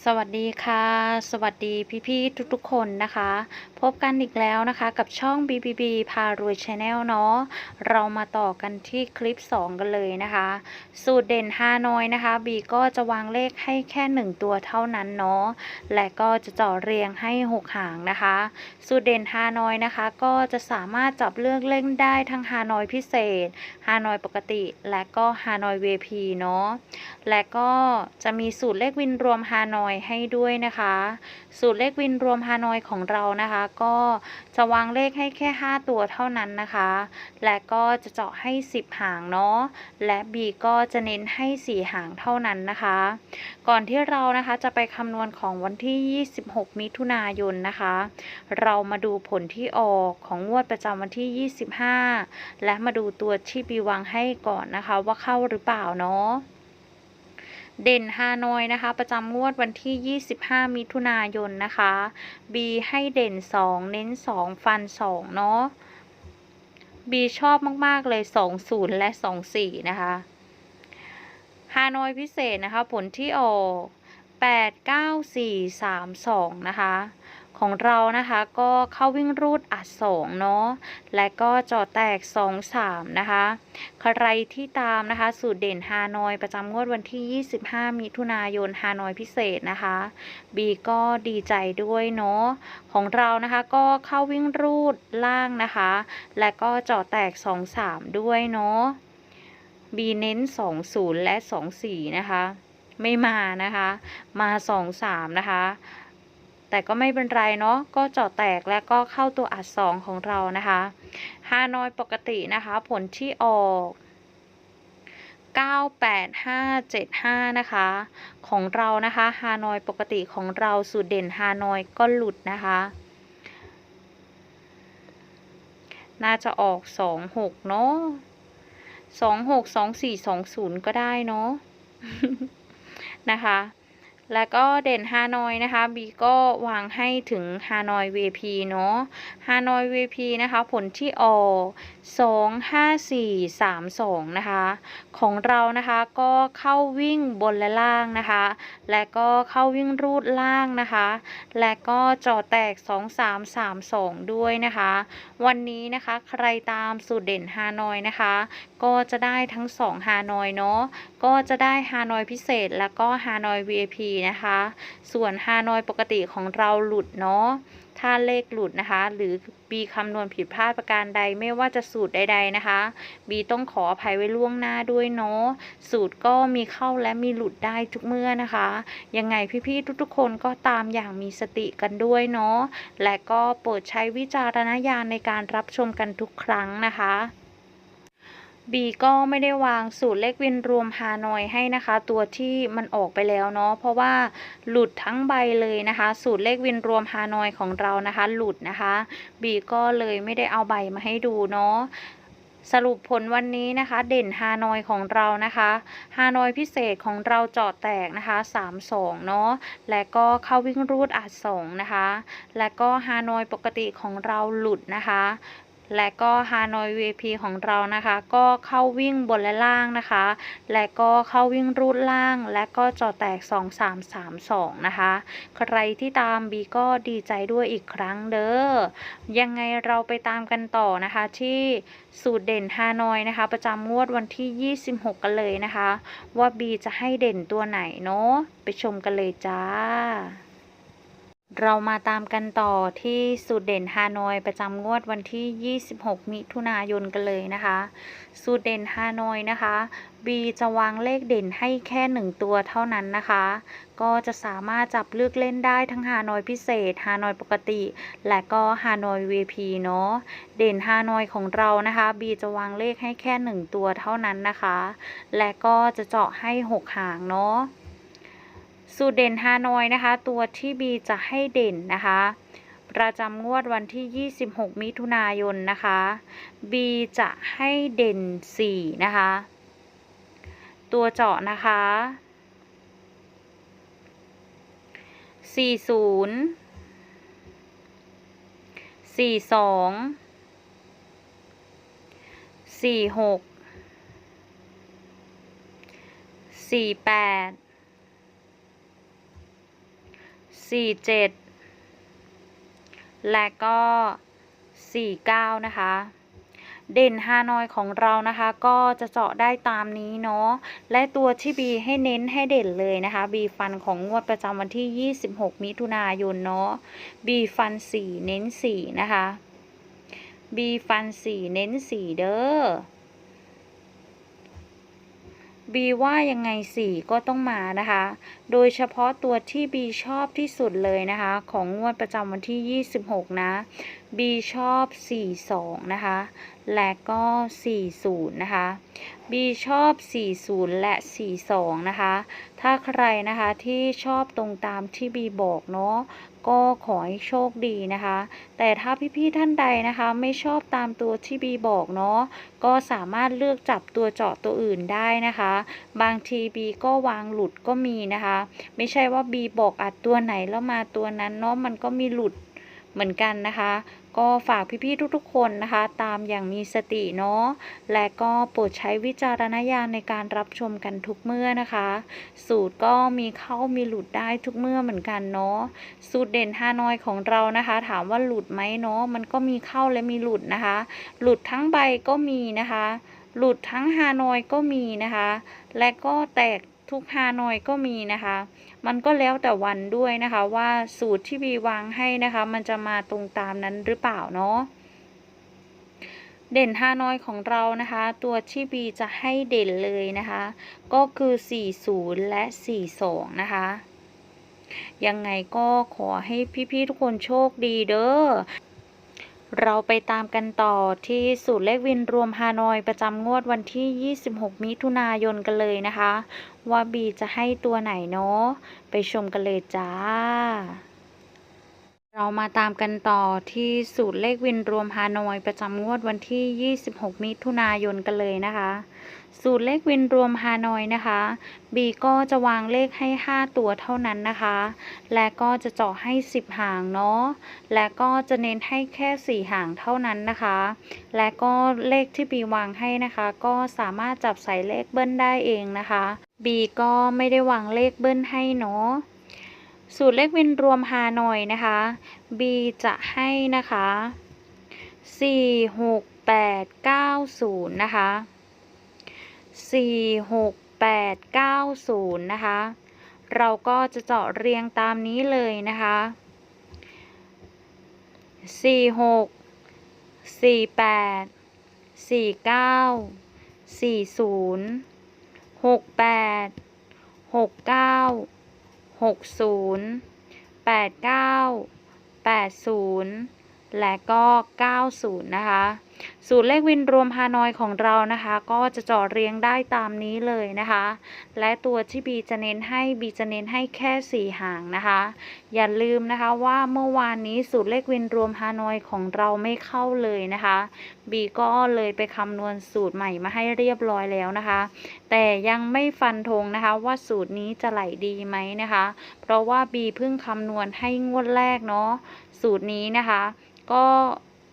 สวัสดีค่ะ สวัสดีพี่ ๆ ทุก ๆ คนนะคะ พบกันอีกแล้วนะคะกับช่อง BBB พารวยชาแนลเนาะเรามาต่อกันที่คลิป 2 กันเลยนะคะ สูตรเด่นฮานอยนะคะ บีก็จะวางเลขให้แค่ 1 ตัวเท่านั้นเนาะและก็จะจาะเรียงให้ 6 หางนะคะ สูตรเด่นฮานอยนะคะ ก็จะสามารถจับเลือกเล่นได้ทั้งฮานอยพิเศษฮานอยปกติ และก็ฮานอย VP เนาะและก็จะมีสูตรเลขวินรวมฮานอยให้ด้วยนะคะ สูตรเลขวินรวมฮานอยของเรานะคะ ก็จะวางเลขให้แค่ 5 ตัวเท่านั้นนะคะ และก็จะเจาะให้ 10 หางเนาะและ B ก็จะเน้นให้ 4 หางเท่านั้นนะคะ ก่อนที่เรานะคะจะไปคำนวณของวันที่ 26 มิถุนายนนะคะ เรามาดูผลที่ออกของงวดประจำวันที่ 25 และมาดูตัวที่บีวางให้ก่อนนะคะ ว่าเข้าหรือเปล่าเนาะ เด่นฮานอยนะคะ ประจำงวดวันที่ 25 มิถุนายนนะคะ B ให้เด่น 2 เน้น 2 ฟัน 2 เนาะ B ชอบมาก ๆ เลย 20 และ 24 นะคะฮานอยพิเศษนะคะ ผลที่ออก 8 9 4 3 2 นะคะ ของเรานะคะก็เข้าวิ่งรูดอัดสองเนาะและก็จอแตก 2 3 นะคะ ใครที่ตามนะคะ สูตรเด่นฮานอยประจำงวดวันที่ 25 มิถุนายนฮานอยพิเศษนะคะบีก็ดีใจด้วยเนาะของเรานะคะก็เข้าวิ่งรูดล่างนะคะ และก็จอแตก 2 3 ด้วยเนาะบีเน้น 20 และ 24 นะคะ ไม่มานะคะ มา 2 3 นะคะ แต่ก็ไม่เป็นไรเนาะก็เจาะแตกและก็เข้าตัวอัดสองของเรานะคะฮานอยปกตินะคะผลที่ออก98575 นะคะ ของเรานะคะฮานอยปกติของเราสูตรเด่นฮานอยก็หลุดนะคะ น่าจะออก 26 เนาะ26 24 20 ก็ได้เนาะนะคะ แล้วก็เด่นฮานอยนะคะบีก็วางให้ถึงฮานอย VP เนาะฮานอย VP นะคะ ผลที่ออก2 5 4 3 2 นะคะ ของเรานะคะก็เข้าวิ่งบนและล่างนะคะ และก็เข้าวิ่งรูดล่างนะคะ และก็จอแตก 2 3 3 2 ด้วยนะคะ วันนี้นะคะใครตามสูตรเด่นฮานอยนะคะ ก็จะได้ทั้ง 2 ฮานอยเนาะก็จะได้ฮานอยพิเศษแล้วก็ฮานอย VIP นะคะ ส่วนฮานอยปกติของเราหลุดเนาะ ถ้าเลขหลุดนะคะ หรือบีคำนวณผิดพลาดประการใดไม่ว่าจะสูตรใด ๆนะคะบีต้องขออภัยไว้ล่วงหน้าด้วยเนาะสูตรก็มีเข้าและมีหลุดได้ทุกเมื่อนะคะ ยังไงพี่ๆทุกๆ คนก็ตามอย่างมีสติกันด้วยเนาะและก็โปรดใช้วิจารณญาณในการรับชมกันทุกครั้งนะคะ บีก็ไม่ได้วางสูตรเลขวินรวมฮานอยให้นะคะ ตัวที่มันออกไปแล้วเนาะเพราะว่าหลุดทั้งใบเลยนะคะ สูตรเลขวินรวมฮานอยของเรานะคะ หลุดนะคะบีก็เลยไม่ได้เอาใบมาให้ดูเนาะสรุปผลวันนี้นะคะ เด่นฮานอยของเรานะคะฮานอยพิเศษของเราเจาะแตกนะคะ 3 2 เนาะและก็เข้าวิ่งรูดอัด2นะคะ และก็ฮานอยปกติของเราหลุดนะคะ และก็ฮานอย VP ของเรานะคะ ก็เข้าวิ่งบนและล่างนะคะ และก็เข้าวิ่งรูดล่าง และก็จอแตก 2 3 3 2 นะคะ ใครที่ตามบีก็ดีใจด้วยอีกครั้งเด้อยังไงเราไปตามกันต่อนะคะที่สูตรเด่นฮานอยนะคะ ประจำงวดวันที่ 26 กันเลยนะคะ ว่าบีจะให้เด่นตัวไหนเนาะไปชมกันเลยจ้า เรามาตามกันต่อที่สูตรเด่นฮานอยประจำงวดวันที่ 26 มิถุนายนกันเลยนะคะ สูตรเด่นฮานอยนะคะ B จะวางเลขเด่นให้แค่ 1 ตัวเท่านั้นนะคะ ก็จะสามารถจับเลือกเล่นได้ทั้งฮานอยพิเศษฮานอยปกติ และก็ฮานอย VP เนาะ เด่นฮานอยของเรานะคะ B จะวางเลขให้แค่ 1 ตัวเท่านั้นนะคะ และก็จะเจาะให้ 6 หางเนาะ สูตรเด่นฮานอยนะคะ ตัวที่ B จะให้เด่นนะคะ ประจำงวดวันที่ 26 มิถุนายนนะคะ B จะให้เด่น 4 นะคะ ตัวเจาะนะคะ 40 42 46 48 สี่เจ็ดและก็สี่เก้านะคะเด่นฮานอยของเรานะคะก็จะเจาะได้ตามนี้เนาะและตัวที่บีให้เน้นให้เด่นเลยนะคะบีฟันของงวดประจำวันที่ 26 มิถุนายนเนาะบีฟัน 4 เน้น 4 นะคะบีฟัน 4 เน้น 4 เด้อ บีว่ายังไง 4 ก็ต้องมานะคะ โดยเฉพาะตัวที่บีชอบที่สุดเลยนะคะ ของงวดประจำวันที่ 26 นะบีชอบ 42 นะคะ และก็ 40 นะคะบีชอบ 40 และ 42 นะคะ ถ้าใครนะคะที่ชอบตรงตามที่บีบอกเนาะ ก็ขอให้โชคดีนะคะ แต่ถ้าพี่ๆท่านใดนะคะ ไม่ชอบตามตัวที่บีบอกเนาะก็สามารถเลือกจับตัวเจาะตัวอื่นได้นะคะ บางทีบีก็วางหลุดก็มีนะคะ ไม่ใช่ว่าบีบอกอัดตัวไหนแล้วมาตัวนั้นเนาะมันก็มีหลุดเหมือนกันนะคะ ก็ฝากพี่ๆทุกๆคนนะคะ ตามอย่างมีสติเนาะและก็โปรดใช้วิจารณญาณในการรับชมกันทุกเมื่อนะคะ สูตรก็มีเข้ามีหลุดได้ทุกเมื่อเหมือนกันเนาะสูตรเด่นฮานอยของเรานะคะ ถามว่าหลุดไหมเนาะมันก็มีเข้าและมีหลุดนะคะ หลุดทั้งใบก็มีนะคะ หลุดทั้งฮานอยก็มีนะคะ และก็แตกทุกฮานอยก็มีนะคะ มันก็แล้วแต่วันด้วยนะคะว่าสูตรที่บีวางให้นะคะ มันจะมาตรงตามนั้นหรือเปล่าเนาะเด่นฮานอยของเรานะคะ ตัวที่บีจะให้เด่นเลยนะคะ ก็คือ 40 และ 42 นะคะ ยังไงก็ขอให้พี่ๆทุกคนโชคดีเด้อ เราไปตามกันต่อที่สูตรเลขวินรวมฮานอยประจำงวดวันที่ 26 มิถุนายนกันเลยนะคะ ว่าบีจะให้ตัวไหนเนาะไปชมกันเลยจ้า เรามาตามกันต่อที่สูตรเลขวินรวมฮานอยประจำงวดวันที่ 26 มิถุนายนกันเลยนะคะ สูตรเลขวินรวมฮานอยนะคะบีก็จะวางเลขให้ 5 ตัวเท่านั้นนะคะ และก็จะเจาะให้ 10 หางเนาะ และก็จะเน้นให้แค่ 4 หางเท่านั้นนะคะ และก็เลขที่บีวางให้นะคะ ก็สามารถจับใส่เลขเบิ้ลได้เองนะคะบีก็ไม่ได้วางเลขเบิ้ลให้เนาะสูตรเลขวินรวมฮานอยนะคะ B จะให้นะคะ 4 6 8 9 0 นะคะ 4 6 8 9 0 นะคะ เราก็จะเจาะเรียงตามนี้เลยนะคะ 4 6 4 8 4 9 4 0 6 8 6 9 60 89 80 และก็ 90 นะคะ สูตรเลขวินรวมฮานอยของเรานะคะ ก็จะจาะเรียงได้ตามนี้เลยนะคะ และตัวที่บีจะเน้นให้บีจะเน้นให้แค่4หางนะคะ อย่าลืมนะคะว่าเมื่อวานนี้สูตรเลขวินรวมฮานอยของเราไม่เข้าเลยนะคะบีก็เลยไปคำนวณสูตรใหม่มาให้เรียบร้อยแล้วนะคะ แต่ยังไม่ฟันธงนะคะว่าสูตรนี้จะไหลดีไหมนะคะ เพราะว่าบีเพิ่งคำนวณให้งวดแรกเนาะสูตรนี้นะคะ ก็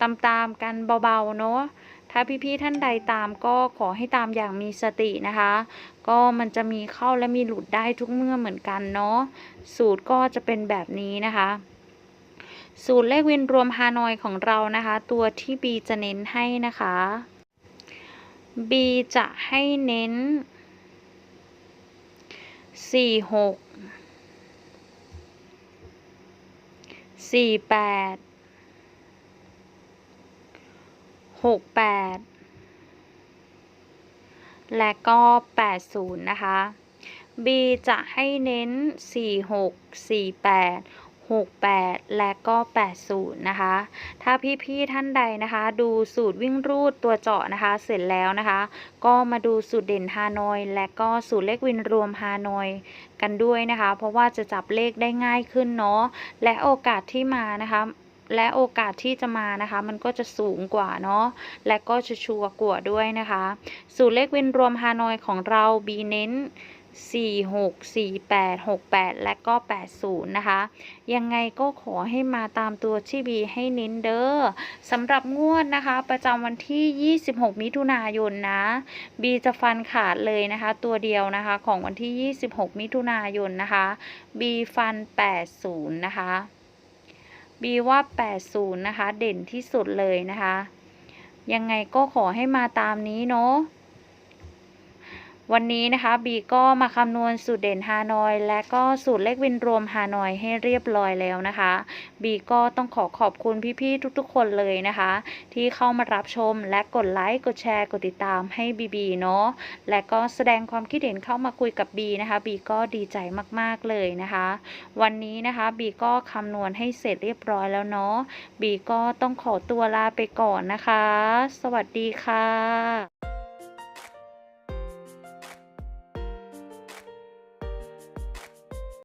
ตามตามๆกันเบาๆเนาะถ้าพี่ๆท่านใดตามก็ขอให้ตามอย่างมีสตินะคะ ก็มันจะมีเข้าและมีหลุดได้ทุกเมื่อเหมือนกันเนาะสูตรก็จะเป็นแบบนี้นะคะ สูตรเลขวินรวมฮานอยของเรานะคะ ตัวที่ B จะเน้นให้นะคะ B จะให้เน้นสี่ห กสี่แปดหกแปดและก็ 80 นะคะ B จะให้เน้น 46 48 68 และก็ 80 นะคะ ถ้าพี่ๆท่านใดนะคะ ดูสูตรวิ่งรูดตัวเจาะนะคะ เสร็จแล้วนะคะ ก็มาดูสูตรเด่นฮานอย และก็สูตรเลขวินรวมฮานอยกันด้วยนะคะ เพราะว่าจะจับเลขได้ง่ายขึ้นเนาะ และโอกาสที่มานะคะ และโอกาสที่จะมานะคะ มันก็จะสูงกว่าเนาะและก็จะชัวร์กว่าด้วยนะคะ สูตรเลขวินรวมฮานอยของเรา B เน้น46 48 68 และก็ 80 นะคะ ยังไงก็ขอให้มาตามตัวที่บีให้เน้นเด้อสำหรับงวดนะคะ ประจำวันที่ 26 มิถุนายนนะ บีจะฟันขาดเลยนะคะ ตัวเดียวนะคะของวันที่ 26 มิถุนายนนะคะ บีฟัน 80 นะคะ บีว่า 80 นะคะ เด่นที่สุดเลยนะคะ ยังไงก็ขอให้มาตามนี้เนาะ วันนี้นะคะบีก็มาคำนวณสูตรเด่นฮานอย และก็สูตรเลขวินรวมฮานอยให้เรียบร้อยแล้วนะคะบีก็ต้องขอขอบคุณพี่ๆทุกๆ คนเลยนะคะ ที่เข้ามารับชมและกดไลค์กดแชร์กดติดตามให้บีบีเนาะและก็แสดงความคิดเห็นเข้ามาคุยกับบีนะคะบีก็ดีใจมากๆเลยนะคะ วันนี้นะคะบีก็คำนวณให้เสร็จเรียบร้อยแล้วเนาะบีก็ต้องขอตัวลาไปก่อนนะคะ สวัสดีค่ะ